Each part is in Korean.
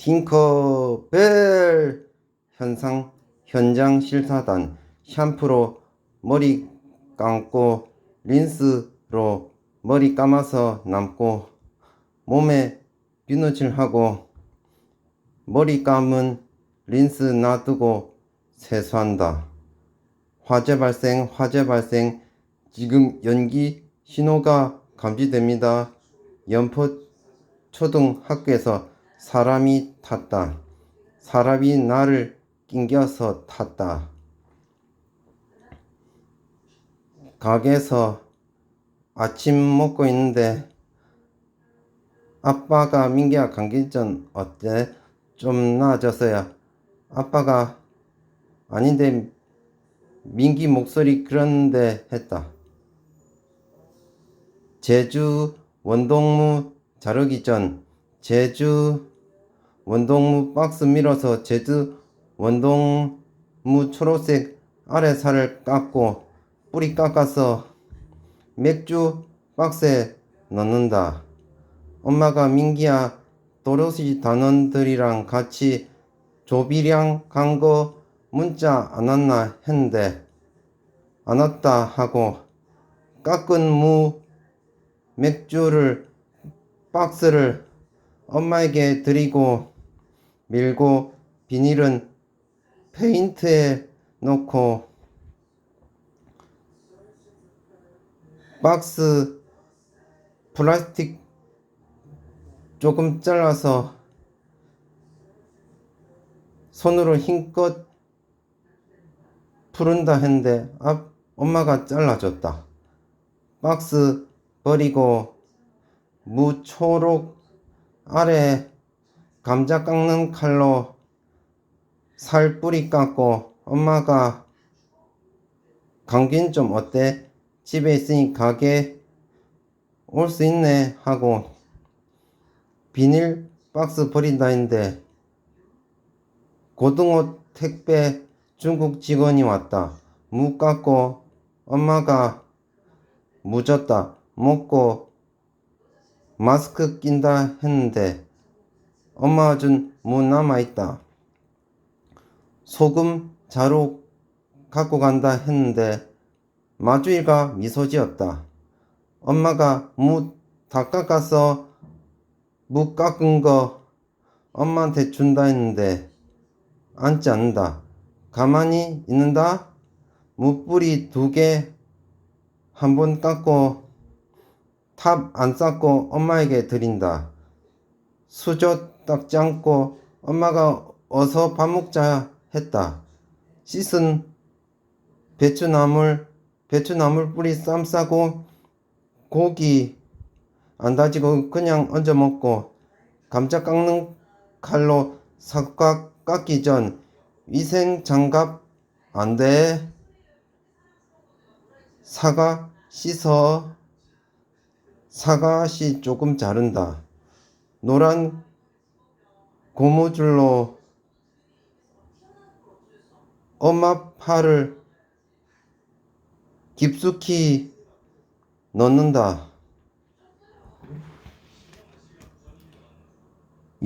팅커벨 현상 현장 실사단 샴푸로 머리 감고 린스로 머리 감아서 남고 몸에 비누칠하고 머리 감은 린스 놔두고 세수한다. 화재 발생, 화재 발생. 지금 연기 신호가 감지됩니다. 연포 초등학교에서 사람이 탔다. 사람이 나를 낑겨서 탔다. 가게에서 아침 먹고 있는데 아빠가 민기야 감기 전 어때? 좀 나아졌어요. 아빠가 아닌데 민기 목소리 그런데 했다. 제주 원동무 자르기 전 제주 원동무 박스 밀어서 제주 원동무 초록색 아래 살을 깎고 뿌리 깎아서 맥주 박스에 넣는다. 엄마가 민기야 도로시 단원들이랑 같이 조비량 간거 문자 안 왔나 했는데 안 왔다 하고 깎은 무 맥주를 박스를 엄마에게 드리고 밀고 비닐은 페인트에 놓고 박스 플라스틱 조금 잘라서 손으로 힘껏 푸른다 했는데 아, 엄마가 잘라줬다. 박스 버리고 무초록 아래 감자 깎는 칼로 살 뿌리 깎고 엄마가 감기는 좀 어때? 집에 있으니 가게 올 수 있네 하고 비닐 박스 버린다 했는데 고등어 택배 중국 직원이 왔다. 무 깎고 엄마가 무 줬다. 먹고 마스크 낀다 했는데 엄마가 준무 남아있다. 소금 자루 갖고 간다 했는데 마주이가 미소 지었다. 엄마가 무 다 깎아서 무 깎은 거 엄마한테 준다 했는데 앉지 않는다. 가만히 있는다. 무뿌리 두 개 한 번 깎고 탑 안 쌓고 엄마에게 드린다. 수저 닦지 않고 엄마가 어서 밥 먹자 했다. 씻은 배추나물, 배추나물 뿌리 쌈 싸고 고기 안 다지고 그냥 얹어 먹고 감자 깎는 칼로 사과 깎기 전 위생 장갑 안 돼. 사과 씻어. 사과 씨 조금 자른다. 노란 고무줄로 엄마 팔을 깊숙이 넣는다.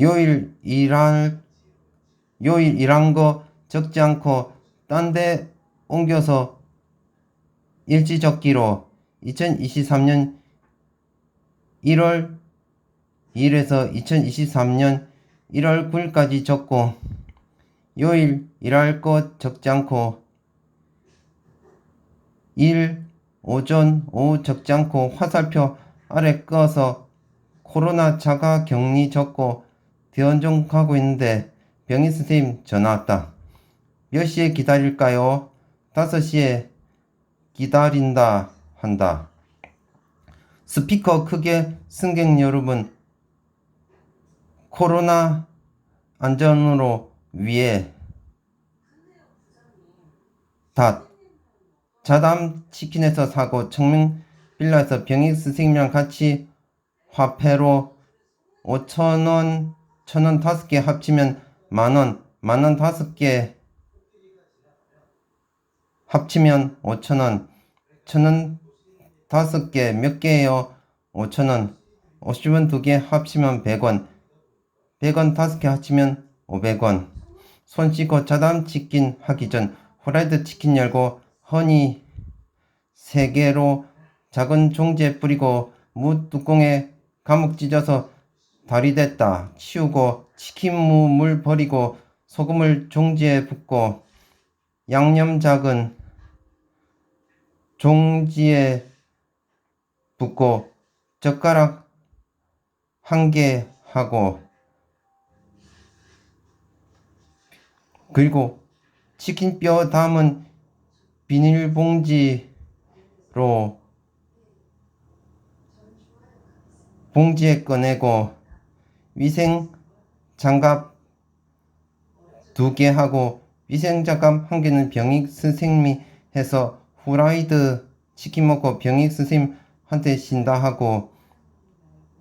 요일 일할 요일 일한 거 적지 않고 딴 데 옮겨서 일지 적기로 2023년 1월 2일에서 2023년 1월 9일까지 적고 요일 일할 것 적지 않고 일 오전 오후 적지 않고 화살표 아래 꺼서 코로나 자가 격리 적고 대원종 가고 있는데 병희 선생님 전화 왔다. 몇 시에 기다릴까요? 5시에 기다린다 한다. 스피커 크게 승객 여러분 코로나 안전으로 위해 닷 자담 치킨에서 사고 청명 빌라에서 병익 선생님이랑 같이 화폐로 5천원 천원 다섯 개 합치면 만원 만원 다섯 개 합치면 5천원 천원 다섯 개 몇 개예요? 5천원 50원 두 개 합치면 100원 100원 5개 합치면 500원. 손 씻고 자담 치킨 하기 전 후라이드 치킨 열고 허니 3개로 작은 종지에 뿌리고 무 뚜껑에 감옥 찢어서 다리 됐다 치우고 치킨 무 물 버리고 소금을 종지에 붓고 양념 작은 종지에 붓고 젓가락 한 개 하고 그리고 치킨 뼈 담은 비닐봉지로 봉지에 꺼내고 위생 장갑 두 개 하고 위생 장갑 한 개는 병익 선생님이 해서 후라이드 치킨 먹고 병익 선생님한테 신다 하고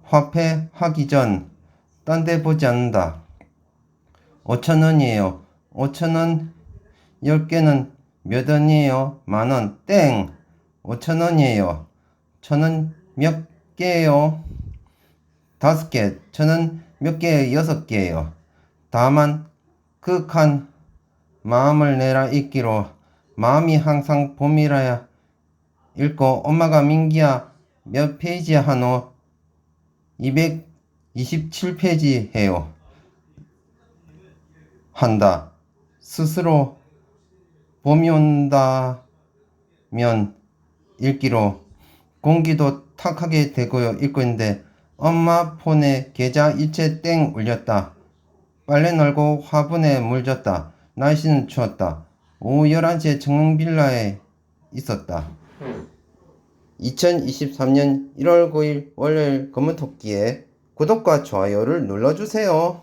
화폐 하기 전 딴 데 보지 않는다. 5천원이에요. 5천원 10개는 몇 원이에요? 만원. 땡! 5천원이에요. 천원 몇 개예요? 다섯 개. 천원 몇 개예요? 여섯 개예요. 다만 극한 마음을 내라 읽기로 마음이 항상 봄이라야 읽고 엄마가 민기야 몇 페이지 하노? 227페이지 해요. 한다. 스스로 봄이 온다면 읽기로 공기도 탁하게 되고요. 읽고 있는데 엄마 폰에 계좌 일체 땡 울렸다. 빨래 널고 화분에 물 줬다. 날씨는 추웠다. 오후 11시에 정릉빌라에 있었다. 2023년 1월 9일 월요일 검은토끼에 구독과 좋아요를 눌러주세요.